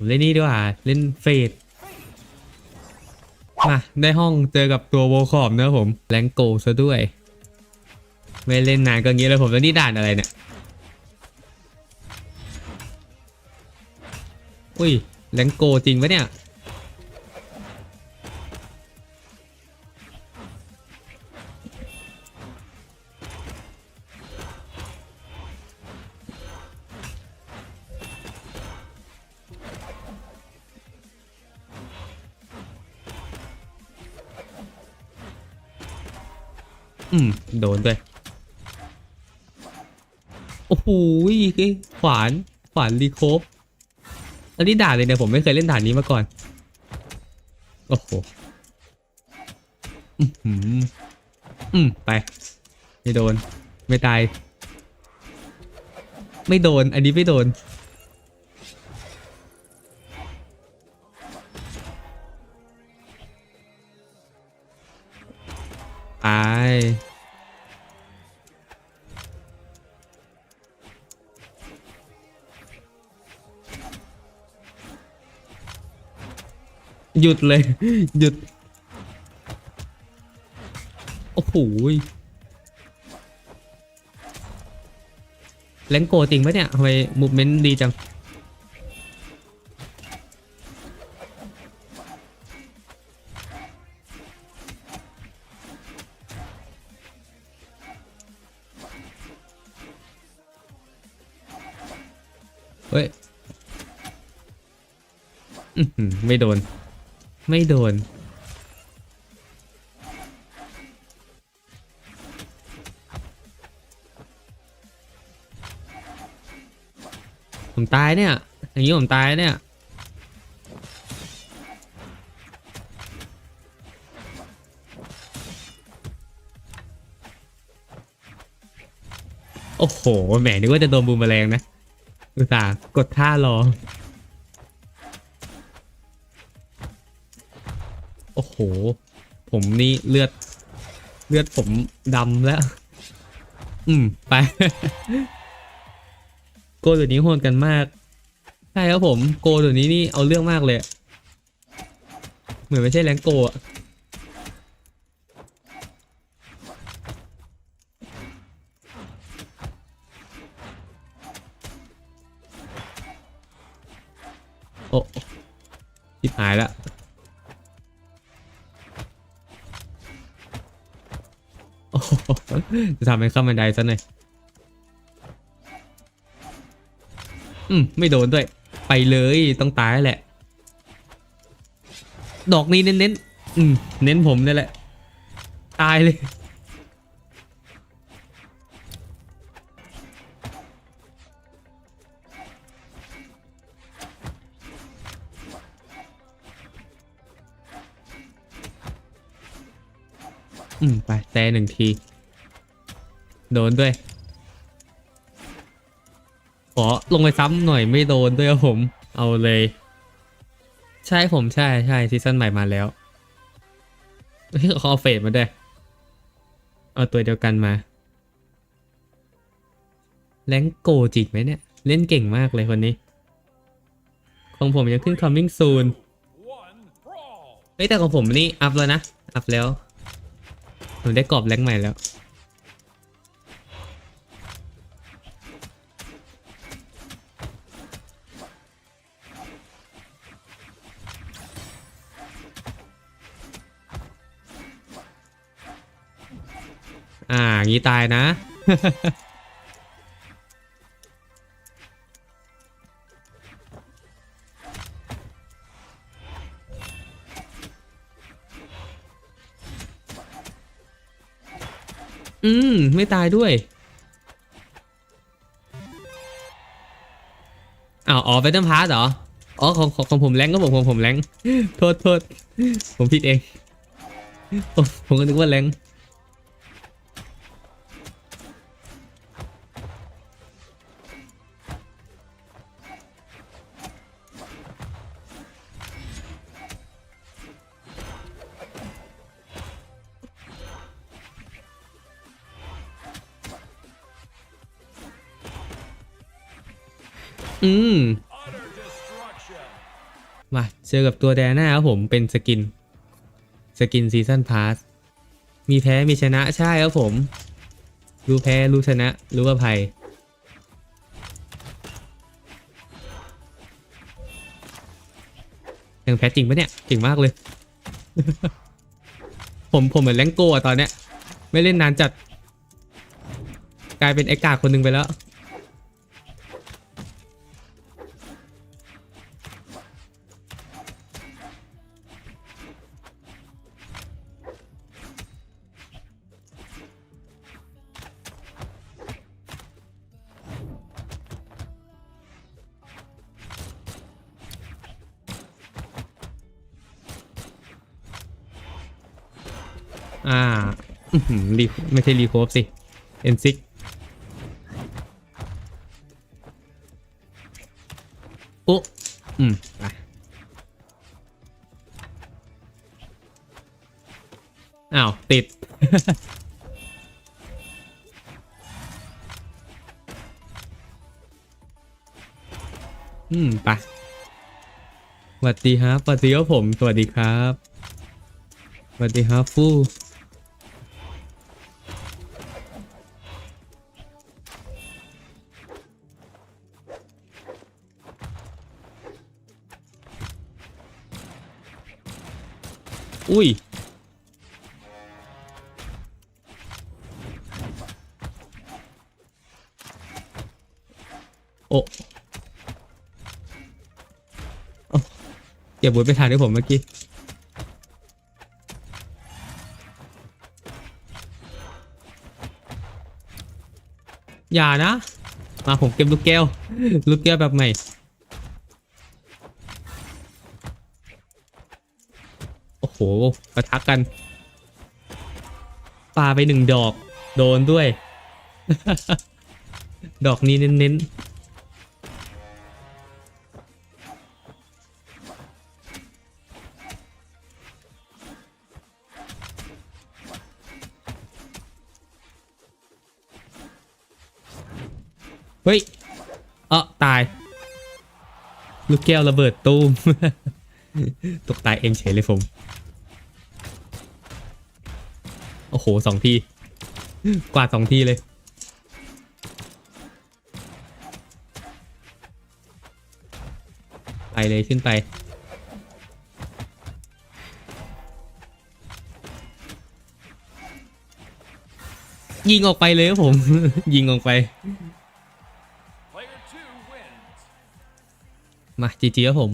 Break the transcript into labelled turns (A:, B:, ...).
A: ผมเล่นนี่ดีกว่า เล่นเฟดมาได้ห้องเจอกับตัวโวคอมนะผมแรงโกซะด้วย ไม่เล่นนานก็งี้เลยผมแล้วนี่ด่านอะไรเนี่ย อุ้ยแรงโกจริงปะเนี่ย อืมโดนด้วยโอ้โหขวานขวานรีโคฟอันนี้ด่านเลยเนี่ยผมไม่เคยเล่นด่านนี้มาก่อน โอ้โหอืมหืมอืมไป ไม่โดน ไม่ตาย ไม่โดน อันนี้ไม่โดน หยุดเลย หยุด โอ้โหแรงโกจริงปะเนี่ยทำไมมูฟเมนต์ดีจัง ไม่โดน ไม่โดน ผมตายเนี่ย อย่างนี้ผมตายเนี่ยโอ้โห แหมนึกว่าจะโดนบูมแมลงนะ อุตส่าห์กดท่ารอ โอ้โห ผมนี่เลือด เลือดผมดำแล้ว อืม ไป โกเดี๋ยวนี้โหดกันมาก ใช่ครับผม โกเดี๋ยวนี้นี่เอาเรื่องมากเลย เหมือนไม่ใช่แรงโกอะ จะทำให้ข้ามบันไดซะหน่อยอืมไม่โดนด้วย ไปเลยต้องตายแหละ ดอกนี้เน้นๆอืมเน้นผมนี่แหละ ตายเลย อืม ไปแต่หนึ่งที โดนด้วย ขอลงไปซ้ำหน่อยไม่โดนด้วยครับผม เอาเลย ใช่ผมใช่ใช่ซีซั่นใหม่มาแล้วเฮ้ยขอเฟดมาด้วยเอาตัวเดียวกันมาแรงโกจิกไหมเนี่ย เล่นเก่งมากเลยคนนี้ ของผมยังขึ้น coming soon เฮ้ยแต่ของผมนี่อัพแล้วนะ อัพแล้ว ผมได้กรอบแรงใหม่แล้ว อ่างี้ตายนะ อืม ไม่ตายด้วยอ้าวอ๋อไปต้นพาร์ทเหรอ อ๋อของของของผมแรงก็ผมของผมแรงโทษโทษผมผิดเอง ผมผมก็นึกว่าแรง อืมมาเจอกับตัวแดน่าครับผมเป็นสกิน สกินซีซันพาสมีแพ้มีชนะใช่ครับผม รู้แพ้รู้ชนะ รู้อภัยยังแพ้จริงปะเนี่ยเก่งมากเลย ผมผมเหมือนแรงโก้อะตอนเนี้ย ไม่เล่นนานจัด กลายเป็นไอกากคนหนึ่งไปแล้ว อ่ารีไม่ใช่รีโคฟสิเอ็นซิกโอ้อืมไปอ้าว ติด อืมไปสวัสดีครับสวัสดีครับผม สวัสดีครับสวัสดีครับฟู่ อุ้ยโอ้โอ้เก็บบุญไปทานให้ผมเมื่อกี้ อย่านะ มาผมเก็บลูกแก้ว ลูกแก้วแบบใหม่ โอ้โหปะทะกกันปาไปหนึ่งดอก โดนด้วย ดอกนี้เน้นๆ เฮ้ยเออตาย ลูกแก้วระเบิดตูม ตกตายเองเฉยเลยผม อ้โหสองที กวาดสองทีเลย ไปเลยขึ้นไป ยิงออกไปเลยครับผม ยิงออกไป มาจีจีครับผม